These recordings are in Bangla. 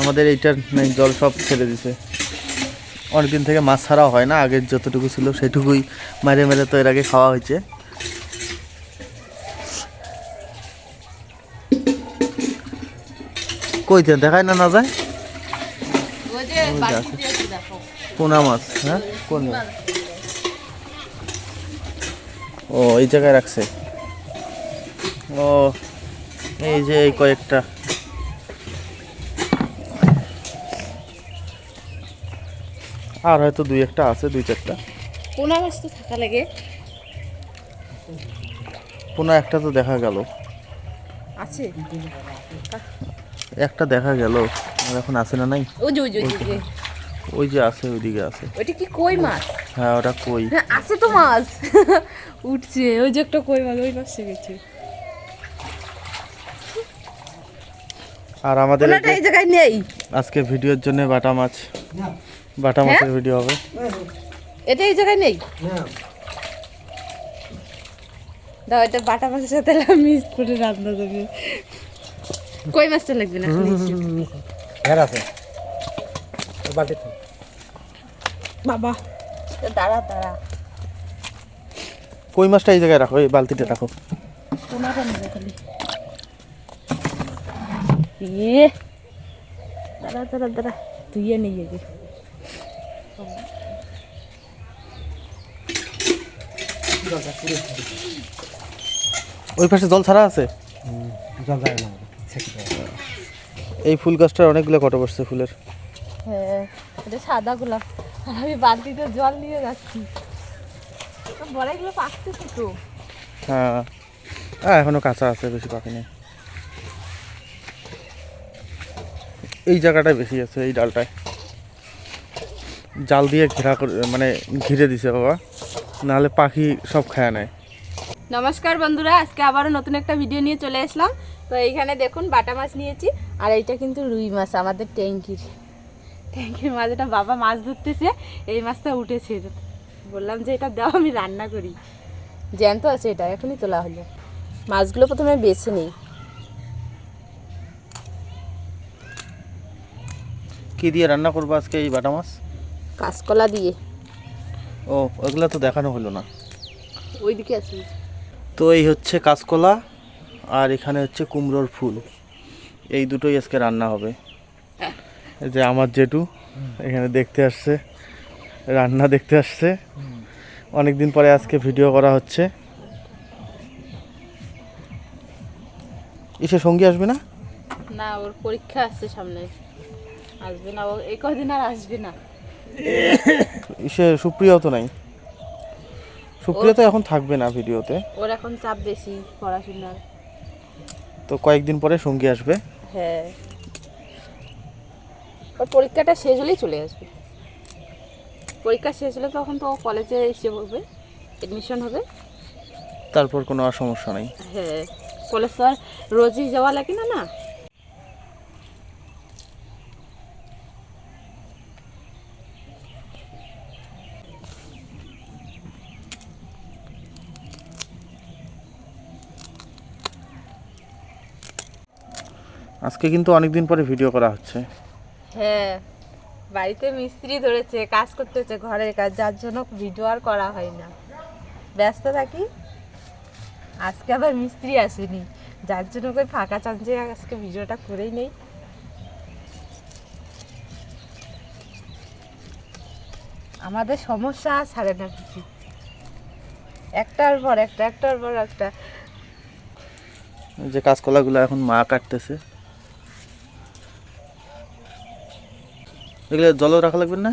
আমাদের এইটার নেই জল সব ছেড়ে দিছে। অনেকদিন থেকে মাছ ছাড়া হয় না আগের যতটুকু ছিল সেটুকুই মেরে মেরে তো এর আগে খাওয়া হয়েছে। কইতে দেখায় না না যায়? ওই যে বাড়িতে দিয়েছি দেখো। পোনা মাছ হ্যাঁ? কোন ও এই জায়গায় রাখছে। ও এই যে এই কয়েকটা। আর হয়তো দুই একটা আছে দুই চারটা। পোনা মাছ তো থাকা লাগে। পোনা একটা তো দেখা গেল। আছে। একটা দেখা গেল। আর এখন আছে না নাই? ওই যে ওই যে ওই যে, ওই যে। আছে ওইদিকে আছে। ওইটা কি কই মাছ? হ্যাঁ ওটা কই? আছে তো মাছ। উঠছে ওই যে একটা কই মাছ ওই পাশে গেছে। আর আমাদের এই এই জায়গায় নেই। আজকে ভিডিওর জন্য বাটা মাছ। বাটা হ্যাঁ? মাছের ভিডিও হবে। এটা এই জায়গায় নেই? দাও এটা বাটা মাছের সাথে মিক্স করে রান্না করবে। কই মাছটা লাগবে না? ঘের আছে। বালতিতে বাবা দাঁড়া দাঁড়া। কই মাছটা এই জায়গায় রাখো? এই বালতিতে রাখো। খালি। ইয়ে দাঁড়া দাঁড়া দাঁড়া ধুয়ে নিয়ে গে ওই পাশে জল ছাড়া আছে? জল যায় না এই ফুল গাছটার অনেকগুলো কত বসছে ফুলের। হ্যাঁ এটা সাদা গোলাপ। আর আমি বালতিতে জল নিয়ে যাচ্ছি। বড়াইগুলো পাকতেছে তো? হ্যাঁ। হ্যাঁ এখনও কাঁচা আছে বেশি পাকেনি। এই জায়গাটায় বেশি আছে, এই ডালটায় জাল দিয়ে ঘেরা করে মানে ঘিরে দিছে বাবা। নাহলে পাখি সব খায় নেয়। নমস্কার বন্ধুরা, আজকে আবারও নতুন একটা ভিডিও নিয়ে চলে আসলাম। তো এইখানে দেখুন, বাটা মাছ নিয়েছি, আর এইটা কিন্তু রুই মাছ, আমাদের ট্যাঙ্কির। ট্যাঙ্কির মাছটা বাবা মাছ ধরতেছে, এই মাছটা উঠেছে। বললাম যে এটা দাও, আমি রান্না করি। জ্যান্ত আছে এটা, এখনই তোলা হলো। মাছগুলো প্রথমে বেছে নিই। কি দিয়ে রান্না করব আজকে এই বাটা মাছ? কাঁচকলা দিয়ে। ও ওগুলো তো দেখানো হলো না। ওইদিকে আছে। তো এই হচ্ছে কাঁচকলা আর এখানে হচ্ছে কুমড়োর ফুল। এই দুটোই আজকে রান্না হবে। এই যে আমার জেঠু এখানে দেখতে আসছে রান্না দেখতে আসছে। অনেক দিন পরে আজকে ভিডিও করা হচ্ছে। এসে সঙ্গী আসবে না? না ওর পরীক্ষা আসছে সামনে। আসবে না এই কদিন আর আসবে না। ইসে সুপ্রিয়াও তো নাই। সুপ্রিয়া তো এখন থাকবে না ভিডিওতে। ওর এখন চাপ বেশি পড়াশোনার। তো কয়েকদিন পরে সঙ্গী আসবে। হ্যাঁ। ওর পরীক্ষাটা শেষ হলেই চলে আসবে। পরীক্ষা শেষ হলে তখন তো কলেজে এসে হবে এডমিশন হবে। তারপর কোনো আর সমস্যা নাই। হ্যাঁ। কলেজ তো আর রোজই যাওয়া লাগে না না? আজকে কিন্তু অনেক দিন পরে ভিডিও করা হচ্ছে। হ্যাঁ বাড়িতে মিস্ত্রি ধরেছে কাজ করতেছে ঘরের কাজ যার জন্য ভিডিও আর করা হয় না। ব্যস্ত থাকি? আজকে আবার মিস্ত্রি আসেনি যার জন্য কই ফাঁকা চান যে আজকে ভিডিওটা করেই নেই। আমাদের সমস্যা ছাড়ে না কিছু। একটার পর একটা একটার পর একটা। যে কাঁচকলাগুলো এখন মা কাটতেছে। এগুলো জলও রাখা লাগবে না?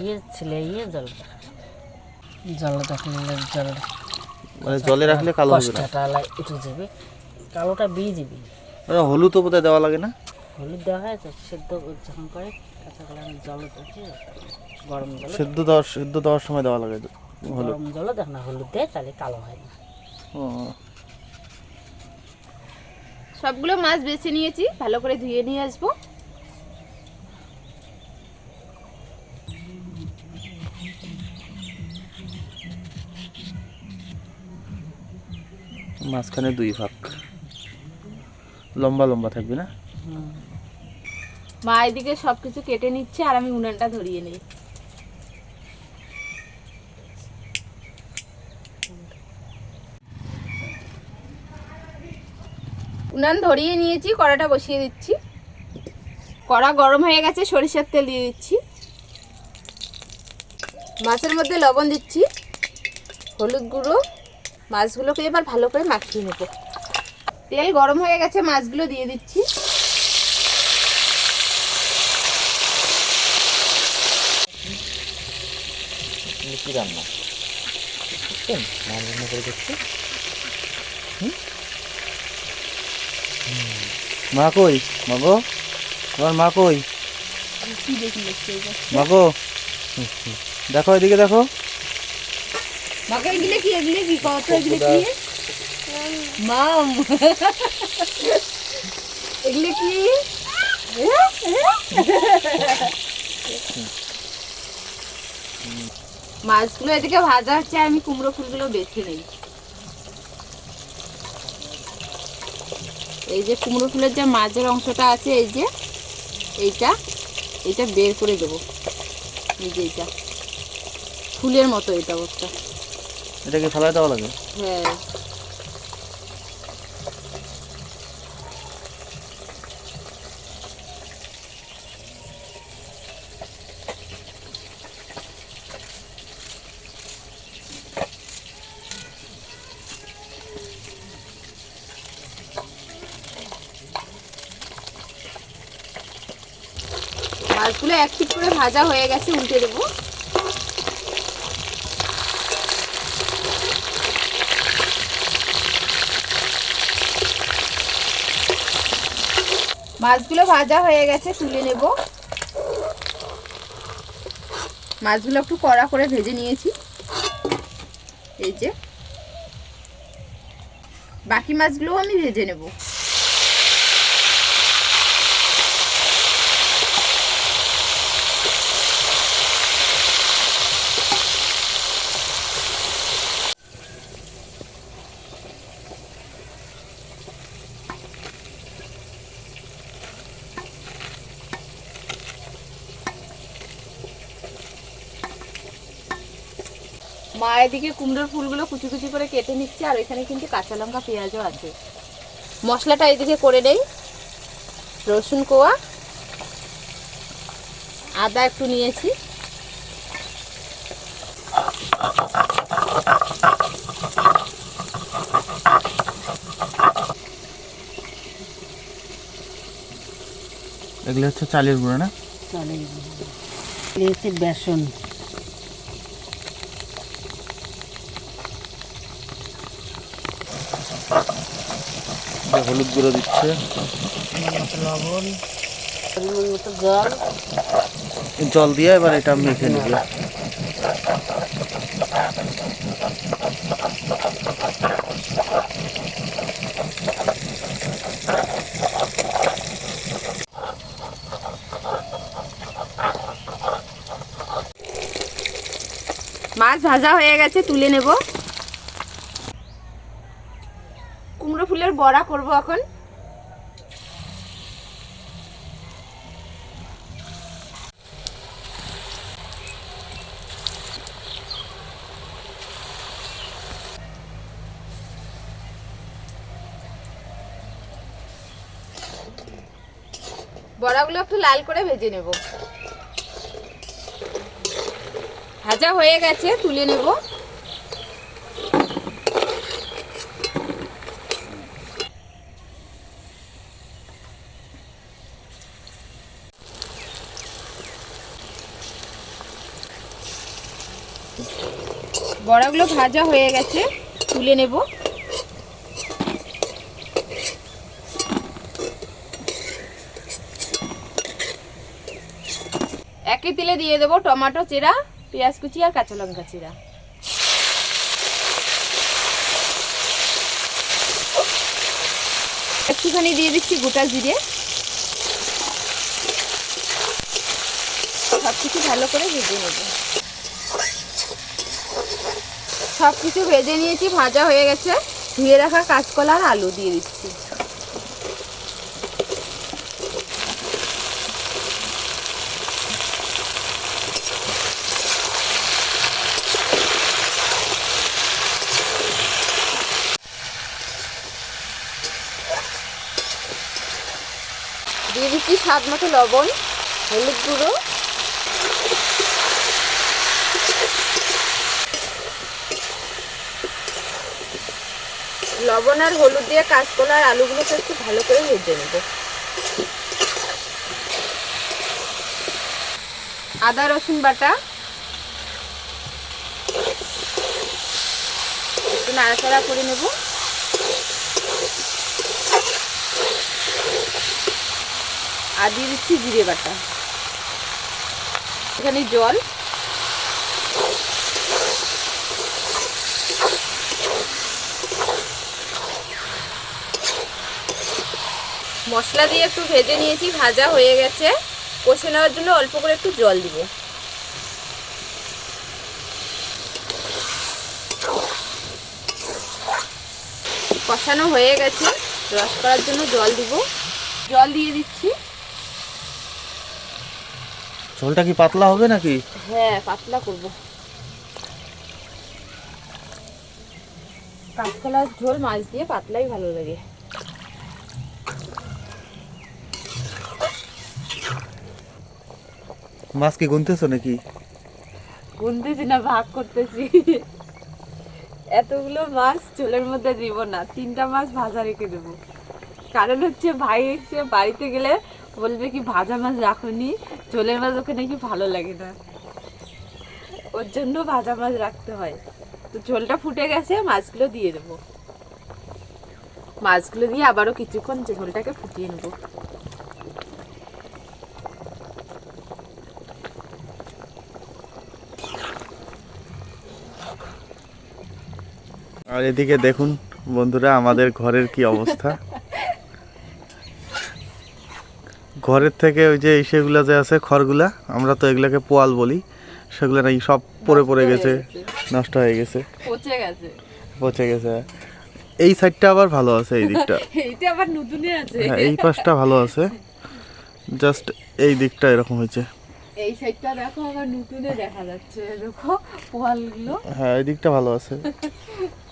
ইয়ে ছেলে ইয়ে জল জল রাখলে জল মানে জলে রাখলে কালো হবে না? উঠে যাবে। কালোটা বিয়ে যাবে। মানে হলুদও বোধহয় দেওয়া লাগে না? হলুদ দেওয়া হয় তো সেদ্ধ যখন করে কাঁচা কলা জল গরম জল। সেদ্ধ দেওয়ার সেদ্ধ দেওয়ার সময় দেওয়া লাগে হলুদ। গরম জলও দেখ না হলুদ দেয় তাহলে কালো হয় না। ও। সবগুলো মাছ বেছে নিয়েছি ভালো করে ধুয়ে নিয়ে আসব। মাঝখানে দুই ভাগ। লম্বা লম্বা থাকবে না? মা এদিকে সব কিছু কেটে নিচ্ছে আর আমি উনানটা ধরিয়ে নিই। উনান ধরিয়ে নিয়েছি কড়াটা বসিয়ে দিচ্ছি। কড়া গরম হয়ে গেছে সরিষার তেল দিয়ে দিচ্ছি। মাছের মধ্যে লবণ দিচ্ছি হলুদ গুঁড়ো। মাছগুলোকে এবার ভালো করে মাখিয়ে নেব। তেল গরম হয়ে গেছে মাছগুলো দিয়ে দিচ্ছি। কি রান্না? রান্না করে দেখছি মা কই? মাগো তোমার মা কই। মাগো দেখো এদিকে দেখো। মাকে এগুলো কি এগুলো কি? কত এগুলো কি? মাম। এগুলো কি? মাছগুলো এদিকে ভাজা হচ্ছে আমি কুমড়ো ফুলগুলো বেছে নেই। এই যে কুমড়ো ফুলের যে মাঝের অংশটা আছে এই যে এইটা এইটা বের করে দেবো। এই যে এইটা। ফুলের মতো এটা ওটা এটাকে ফেলায় দেওয়া লাগে। হ্যাঁ। মাছগুলো এক করে ভাজা হয়ে গেছে উল্টে দেবো। মাছগুলো ভাজা হয়ে গেছে, তুলে নেব। মাছগুলো একটু কড়া করে ভেজে নিয়েছি। এই যে। বাকি মাছগুলোও আমি ভেজে নেব। মা এদিকে কুমড়োর ফুলগুলো কুচি কুচি করে কেটে নিচ্ছে আর এখানে কিন্তু কাঁচা লঙ্কা পেঁয়াজও আছে। মশলাটা এদিকে করে নেই। রসুন কোয়া আদা একটু নিয়েছি। এগুলো হচ্ছে চালের গুঁড়ো না? চলে দিয়েছি বেসন। হলুদ গুঁড়ো দিচ্ছে। জল দিয়ে এবার এটা মেখে নেবে। মাছ ভাজা হয়ে গেছে, তুলে নেব কুমড়ো ফুলের বড়া করব এখন। বড়াগুলো একটু লাল করে ভেজে নেব। ভাজা হয়ে গেছে তুলে নেব। বড়াগুলো ভাজা হয়ে গেছে, তুলে নেব। একই তেলে দিয়ে দেবো টমেটো চেরা, পেঁয়াজ কুচি আর কাঁচা লঙ্কা চেরা। একটুখানি দিয়ে দিচ্ছি গোটা জিরে। সব কিছু ভালো করে ভেজে নেব। সব কিছু ভেজে নিয়েছি, ভাজা হয়ে গেছে। ধুয়ে রাখা কাঁচকলা আর আলু দিয়ে দিচ্ছি। দিয়ে দিচ্ছি স্বাদ মতো লবণ, হলুদ গুঁড়ো। লবণ আর হলুদ দিয়ে কাঁচকলা আর আলুগুলোকে একটু ভালো করে ভেজে নেব। আদা, রসুন বাটা। একটু নাড়াচাড়া করে নেব। আর দিয়ে দিচ্ছি জিরে বাটা। এখানে জল। মশলা দিয়ে একটু ভেজে নিয়েছি ভাজা হয়ে গেছে। কষে নেওয়ার জন্য অল্প করে একটু জল দিব। কষানো হয়ে গেছে রস করার জন্য জল দিব। জল দিয়ে দিচ্ছি। ঝোলটা কি পাতলা হবে নাকি? হ্যাঁ পাতলা করব। কাঁচকলার ঝোল মাছ দিয়ে পাতলাই ভালো লাগে। মাছ কি গুনতেছো নাকি? গুনতেছি না, ভাগ করতেছি। এতগুলো মাছ ঝোলের মধ্যে দিব না, তিনটা মাছ ভাজা রেখে দেবো। কারণ হচ্ছে ভাই এসে বাড়িতে গেলে বলবে কি, ভাজা মাছ রাখুনি ঝোলের মাছ ওকে নাকি ভালো লাগে না। ওর জন্য ভাজা মাছ রাখতে হয়। তো ঝোলটা ফুটে গেছে, মাছগুলো দিয়ে দেবো। মাছগুলো দিয়ে আবারও কিছুক্ষণ ঝোলটাকে ফুটিয়ে নেব। আর এদিকে দেখুন বন্ধুরা আমাদের ঘরের কি অবস্থা। ঘরের থেকে ওই যে সেগুলা যে আছে খড়গুলা আমরা তো এগুলাকে পোয়াল বলি। সেগুলো নাকি সব পড়ে পড়ে গেছে নষ্ট হয়ে গেছে। পচে গেছে। পচে গেছে। এই সাইডটা আবার ভালো আছে এই দিকটা। এইটা আবার নতুনই আছে। হ্যাঁ এই পাশটা ভালো আছে। জাস্ট এই দিকটা এরকম হয়েছে। এই সাইডটা দেখো আবার নতুনে দেখা যাচ্ছে। দেখো পোয়ালগুলো। হ্যাঁ এই দিকটা ভালো আছে।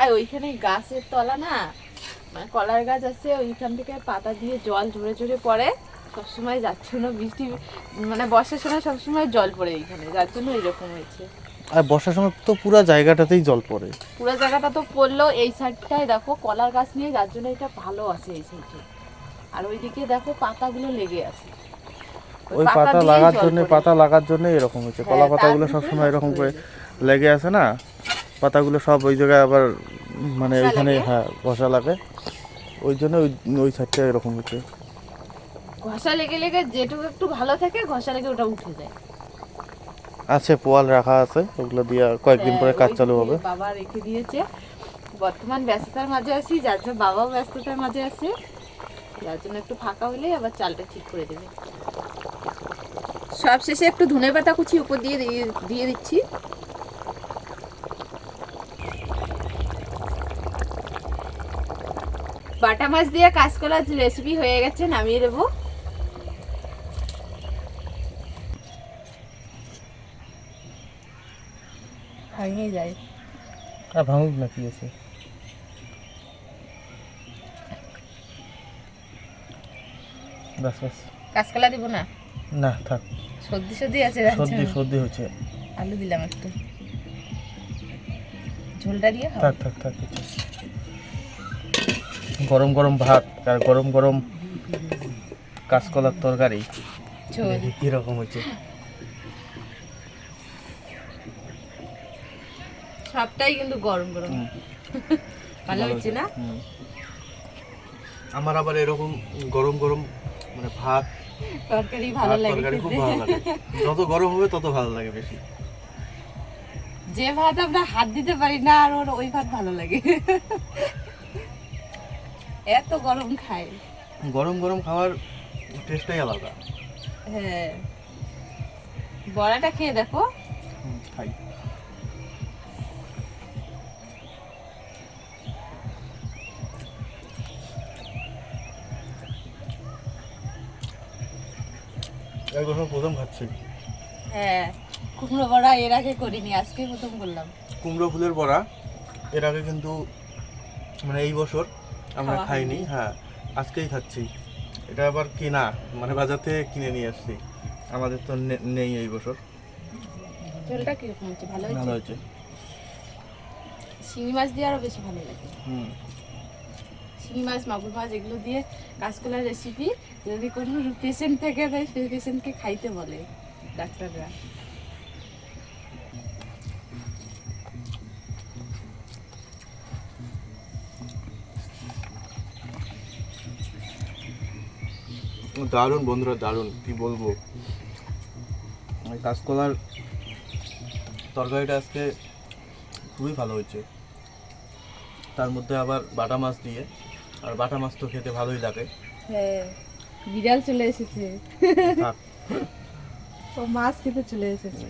আর ওইখানে গাছের তলা না মানে কলার গাছ আছে ওইখান থেকে পাতা দিয়ে জল ঝরে ঝরে পড়ে। সবসময় যাচ্ছে না বৃষ্টি মানে বর্ষার সময় সবসময় জল পড়ে এইখানে যার জন্য এরকম হয়েছে। আর বর্ষার সময় তো পুরো জায়গাটাতেই জল পড়ে। পুরো জায়গাটা তো পড়ল এই সাইডটায় দেখো কলার গাছ নিয়ে যার জন্য এটা ভালো আছে এই সাইডে আর ওইদিকে দেখো পাতাগুলো লেগে আছে। ওই পাতা লাগার জন্য পাতা লাগার জন্য এরকম হয়েছে। হ্যাঁ, কলা পাতাগুলো সবসময় এরকম করে লেগে আছে না? পাতাগুলো সব ওই জায়গায় আবার মানে ওইখানে হ্যাঁ ঘষা লাগে। ওই জন্য ওই ওই সাইডটা এরকম হচ্ছে। ঘষা লেগে লেগে যেটুকু একটু ভালো থাকে ঘষা লেগে ওটা উঠে যায়। আছে পোয়াল রাখা আছে ওগুলো দিয়ে কয়েকদিন পরে হ্যাঁ, কাজ চালু হবে। বাবা রেখে দিয়েছে। বর্তমান ব্যস্ততার মাঝে আছি যার জন্য বাবাও ব্যস্ততার মাঝে আছে। যার জন্য একটু ফাঁকা হলেই আবার চালটা ঠিক করে দেবে। সব শেষে একটু ধনে পাতা কুচি উপর দিয়ে- দিয়ে দিচ্ছি। বাটা মাছ দিয়ে কাঁচকলার রেসিপি হয়ে গেছে নামিয়ে দেবো। ভাঙিয়ে যায়। আর ভাঙুক না কি আছে? কাঁচকলা দিব না? না থাক। সর্দি সর্দি আছে সর্দি সর্দি হচ্ছে। আলু দিলাম একটু। ঝোলটা দিয়ে থাক থাক থাক কিছু। গরম গরম ভাত আর গরম গরম কাঁচকলার তরকারি। কীরকম হচ্ছে। সবটাই কিন্তু গরম গরম। ভালো হচ্ছে না? আমার আবার এরকম গরম গরম মানে ভাত তরকারি ভালো লাগে। তরকারি খুব ভালো লাগে। যত গরম হবে তত ভালো লাগে বেশি। যে ভাত আমরা হাত দিতে পারি না আর ওর ওই ভাত ভালো লাগে। এত গরম খায়। গরম গরম খাওয়ার টেস্টটাই আলাদা। হ্যাঁ। বড়াটা খেয়ে দেখো। খাই। এই প্রথম খাচ্ছি। হ্যাঁ কুমড়ো বড়া এর আগে করিনি আজকে প্রথম করলাম। কুমড়ো ফুলের বড়া এর আগে কিন্তু মানে এই বছর আমরা খাইনি হ্যাঁ আজকেই খাচ্ছি। এটা আবার কিনা মানে বাজার থেকে কিনে নিয়ে আসছি। আমাদের তো নেই এই বছর। ঝোলটা কীরকম হচ্ছে? ভালো ভালো হচ্ছে শিঙি মাছ দিয়ে আরও বেশি ভালো লাগে। হুম। শিঙি মাছ মাগুর মাছ এগুলো দিয়ে কাঁচকলার রেসিপি যদি কোনো পেশেন্ট থাকে তাই সেই পেশেন্টকে খাইতে বলে ডাক্তাররা। দারুণ বন্ধুরা দারুণ। কি বলব? কাঁচকলার তরকারিটা আজকে খুবই ভালো হয়েছে। তার মধ্যে আবার বাটা মাছ দিয়ে আর বাটা মাছ তো খেতে ভালোই লাগে। হ্যাঁ বিড়াল চলে এসেছে। ও মাছ খেতে চলে এসেছে।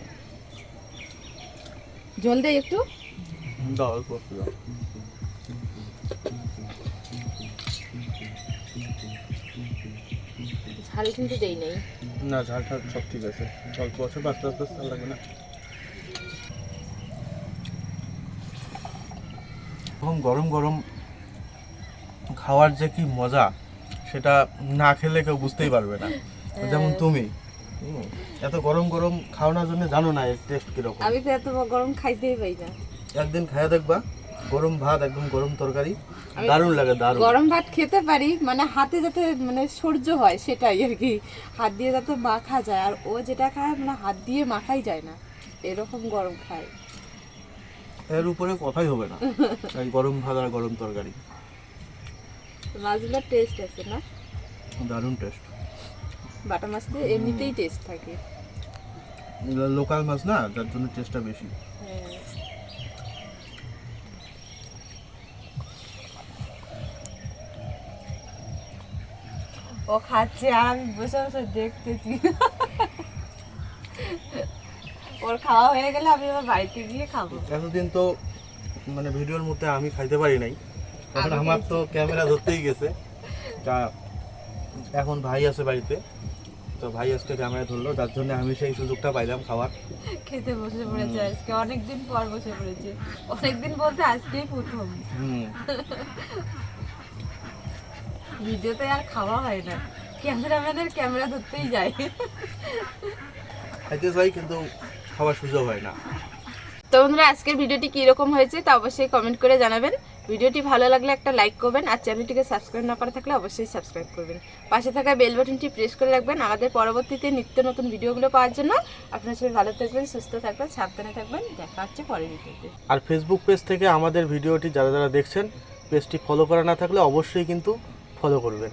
জল দেয় একটু। দাও একটু ঝাল কিন্তু দেই নাই। না ঝাল ঠাল সব ঠিক আছে। অল্প আছে আস্তে আস্তে আস্তে লাগবে না। এবং গরম গরম খাওয়ার যে কি মজা সেটা না খেলে কেউ বুঝতেই পারবে না। যেমন তুমি। এত গরম গরম খাওয়ানোর জন্য জানো না এর টেস্ট কীরকম। আমি তো এত গরম খাইতেই পাই না। একদিন খাইয়া দেখবা গরম ভাত একদম গরম তরকারি। দারুণ লাগে দারুণ। গরম ভাত খেতে পারি মানে হাতে যাতে মানে সহ্য হয় সেটাই আর কি। হাত দিয়ে যাতে মাখা যায় আর ও যেটা খায় মানে হাত দিয়ে মাখাই যায় না। এরকম গরম খায়। এর উপরে কথাই হবে না। এই গরম ভাত আর গরম তরকারি। মাছগুলোর টেস্ট আছে না? দারুণ টেস্ট বাটা মাছ তো এমনিতেই টেস্ট থাকে। লোকাল মাছ না যার জন্য টেস্টটা বেশি। হ্যাঁ। ও খাচ্ছে আর আমি বসে বসে দেখতেছি। ওর খাওয়া হয়ে গেলে আমি আবার বাড়িতে গিয়ে খাব। এতদিন তো মানে ভিডিওর মধ্যে আমি খাইতে পারি নাই। এখন আমার তো ক্যামেরা ধরতেই গেছে। তা এখন ভাই আছে বাড়িতে। তো ভাই আজকে ক্যামেরা ধরলো যার জন্য আমি সেই সুযোগটা পাইলাম খাওয়ার। খেতে বসে পড়েছে আজকে। অনেকদিন পর বসে পড়েছে। অনেকদিন বলতে আজকেই প্রথম। হুম। ভিডিওতে আর খাওয়া হয় না। ক্যামেরাম্যানের ক্যামেরা ধরতেই যায়। খাইতে চাই কিন্তু খাওয়ার সুযোগ হয় না। তো বন্ধুরা আজকের ভিডিওটি কীরকম হয়েছে তা অবশ্যই কমেন্ট করে জানাবেন। ভিডিওটি ভালো লাগলে একটা লাইক করবেন আর চ্যানেলটিকে সাবস্ক্রাইব না করা থাকলে অবশ্যই সাবস্ক্রাইব করবেন। পাশে থাকা বেল বাটনটি প্রেস করে রাখবেন আমাদের পরবর্তীতে নিত্য নতুন ভিডিওগুলো পাওয়ার জন্য। আপনারা সবাই ভালো থাকবেন সুস্থ থাকবেন সাবধানে থাকবেন। দেখা হচ্ছে পরের ভিডিওতে। আর ফেসবুক পেজ থেকে আমাদের ভিডিওটি যারা যারা দেখছেন পেজটি ফলো করা না থাকলে অবশ্যই কিন্তু ফলো করবেন।